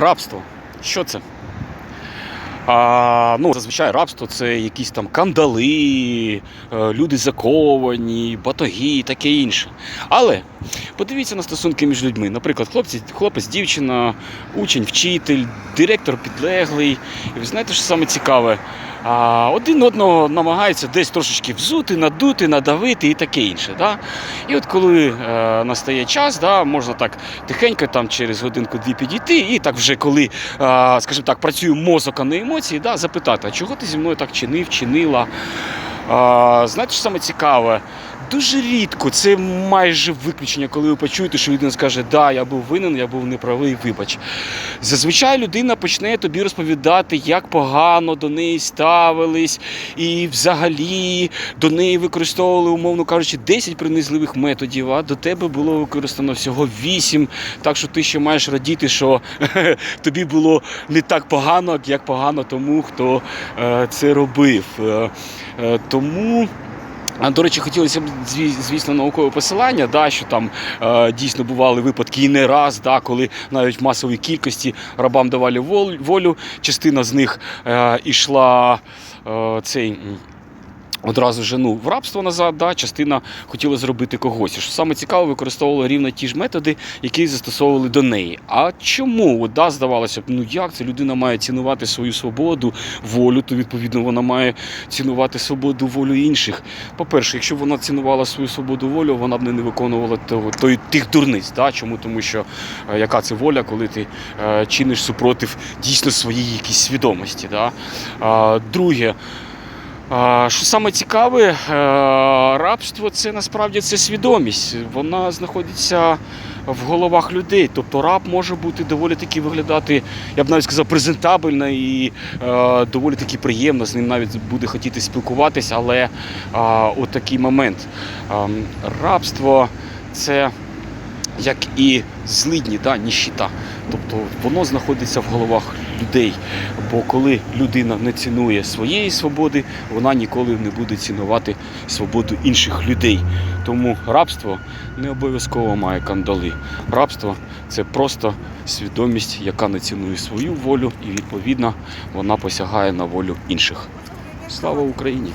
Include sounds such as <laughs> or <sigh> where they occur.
Рабство. Що це? А, ну, зазвичай рабство це якісь там кандали, е, люди заковані, батоги і таке інше. Але подивіться на стосунки між людьми. Наприклад, хлопці, хлопець, дівчина, учень, вчитель, директор підлеглий. І ви знаєте, що саме цікаве? А, один одного намагається десь трошечки взути, надути, надавити і таке інше. Да? І от коли е, настає час, да, можна так тихенько там через годинку-дві підійти, і так вже коли, е, скажімо так, працює мозок, а не емоції, да, запитати, а чого ти зі мною так чинив, чинила? Знаєте, що саме цікаве? Дуже рідко, це майже виключення, коли ви почуєте, що людина скаже, да, я був винен, я був неправий, вибач. Зазвичай людина почне тобі розповідати, як погано до неї ставились, і взагалі до неї використовували, умовно кажучи, 10 принизливих методів, а до тебе було використано всього 8. Так що ти ще маєш радіти, що <laughs> тобі було не так погано, як погано тому, хто е, це робив. Е, е, тому. До речі, хотілося б, звісно, наукове посилання, да, що там е, дійсно бували випадки і не раз, да, коли навіть в масовій кількості рабам давали волю. Частина з них е, ішла е, цей. Одразу ж ну, в рабство назад, да, частина хотіла зробити когось. І Що саме цікаво, використовували рівно ті ж методи, які застосовували до неї. А чому? От, да, здавалося б, ну як це людина має цінувати свою свободу, волю, то відповідно вона має цінувати свободу волю інших. По-перше, якщо вона цінувала свою свободу волю, вона б не виконувала того, той, тих дурниць. Да? Чому? Тому що е, яка це воля, коли ти е, чиниш супротив дійсно своєї якісь свідомості. Да? А, друге. Що саме цікаве, е, рабство це насправді це свідомість. Вона знаходиться в головах людей. Тобто раб може бути доволі таки виглядати, я б навіть сказав, презентабельно і е, доволі таки приємно. З ним навіть буде хотіти спілкуватись, але е, от такий момент. Е, рабство це як і злидні, да, ніщита. Тобто воно знаходиться в головах людей. Бо коли людина не цінує своєї свободи, вона ніколи не буде цінувати свободу інших людей. Тому рабство не обов'язково має кандали. Рабство це просто свідомість, яка не цінує свою волю, і відповідно вона посягає на волю інших. Слава Україні!